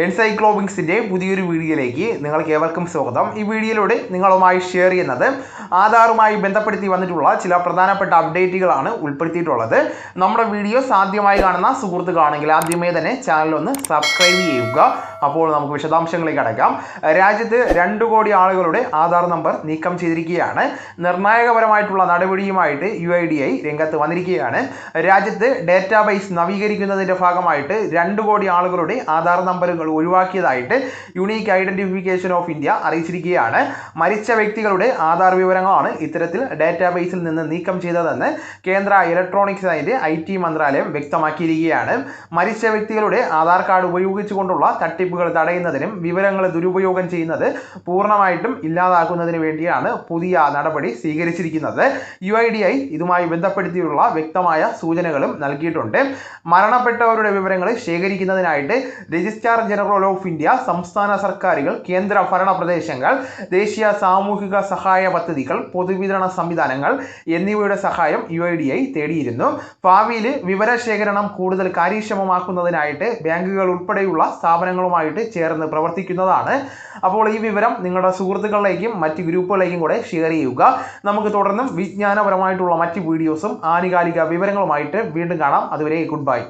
എൻസൈക്ലോബിങ്സിന്റെ പുതിയൊരു വീഡിയോയിലേക്ക് നിങ്ങൾക്ക് ഏവർക്കും സ്വാഗതം. ഈ വീഡിയോയിലൂടെ നിങ്ങളുമായി ഷെയർ ചെയ്യുന്നത് ആധാറുമായി ബന്ധപ്പെടുത്തി വന്നിട്ടുള്ള ചില പ്രധാനപ്പെട്ട അപ്ഡേറ്റുകളാണ് ഉൾപ്പെടുത്തിയിട്ടുള്ളത്. നമ്മുടെ വീഡിയോസ് ആദ്യമായി കാണുന്ന സുഹൃത്തുക്കാണെങ്കിൽ ആദ്യമേ തന്നെ ചാനൽ ഒന്ന് സബ്സ്ക്രൈബ് ചെയ്യുക. അപ്പോൾ നമുക്ക് വിശദാംശങ്ങളിലേക്ക് അടക്കാം. രാജ്യത്ത് രണ്ട് കോടി ആളുകളുടെ ആധാർ നമ്പർ നീക്കം ചെയ്തിരിക്കുകയാണ്. നിർണായകപരമായിട്ടുള്ള നടപടിയുമായിട്ട് യു ഐ ഡി ഐ രംഗത്ത് വന്നിരിക്കുകയാണ്. രാജ്യത്ത് ഡേറ്റാബേസ് നവീകരിക്കുന്നതിന്റെ ഭാഗമായിട്ട് രണ്ട് കോടി ആളുകളുടെ ആധാർ നമ്പറുകൾ ഒഴിവാക്കിയതായിട്ട് യുണീക്ക് ഐഡന്റിഫിക്കേഷൻ ഓഫ് ഇന്ത്യ അറിയിച്ചിരിക്കുകയാണ്. മരിച്ച വ്യക്തികളുടെ ആധാർ വിവരങ്ങളാണ് ഇത്തരത്തിൽ ഡാറ്റാബേസിൽ നിന്ന് നീക്കം ചെയ്തതെന്ന് കേന്ദ്ര ഇലക്ട്രോണിക്സ് ആൻഡ് ഐ ടി മന്ത്രാലയം വ്യക്തമാക്കിയിരിക്കുകയാണ്. മരിച്ച വ്യക്തികളുടെ ആധാർ കാർഡ് ഉപയോഗിച്ചുകൊണ്ടുള്ള തട്ടിപ്പുകൾ തടയുന്നതിനും വിവരങ്ങൾ ദുരുപയോഗം ചെയ്യുന്നത് പൂർണമായിട്ടും ഇല്ലാതാക്കുന്നതിന് വേണ്ടിയാണ് പുതിയ നടപടി സ്വീകരിച്ചിരിക്കുന്നത്. യു ഐ ഡി ഐ ഇതുമായി ബന്ധപ്പെടുത്തിയുള്ള വ്യക്തമായ സൂചനകളും നൽകിയിട്ടുണ്ട്. മരണപ്പെട്ടവരുടെ വിവരങ്ങൾ ശേഖരിക്കുന്നതിനായിട്ട് രജിസ്ട്രാർ ജനറൽ ഓഫ് ഇന്ത്യ സംസ്ഥാന സർക്കാരുകൾ കേന്ദ്ര ഭരണ പ്രദേശങ്ങൾ ദേശീയ സാമൂഹിക സഹായ പദ്ധതികൾ പൊതുവിതരണ സംവിധാനങ്ങൾ എന്നിവയുടെ സഹായം യു ഐ ഡി ഐ തേടിയിരുന്നു. ഭാവിയിൽ വിവരശേഖരണം കൂടുതൽ കാര്യക്ഷമമാക്കുന്നതിനായിട്ട് ബാങ്കുകൾ ഉൾപ്പെടെയുള്ള സ്ഥാപനങ്ങളുമായിട്ട് ചേർന്ന് പ്രവർത്തിക്കുന്നതാണ്. അപ്പോൾ ഈ വിവരം നിങ്ങളുടെ സുഹൃത്തുക്കളിലേക്കും മറ്റ് ഗ്രൂപ്പുകളിലേക്കും കൂടെ ഷെയർ ചെയ്യുക. നമുക്ക് തുടർന്നും വിജ്ഞാനപരമായിട്ടുള്ള മറ്റ് വീഡിയോസും ആനുകാലിക വിവരങ്ങളുമായിട്ട് വീണ്ടും കാണാം. അതുവരെ ഗുഡ് ബൈ.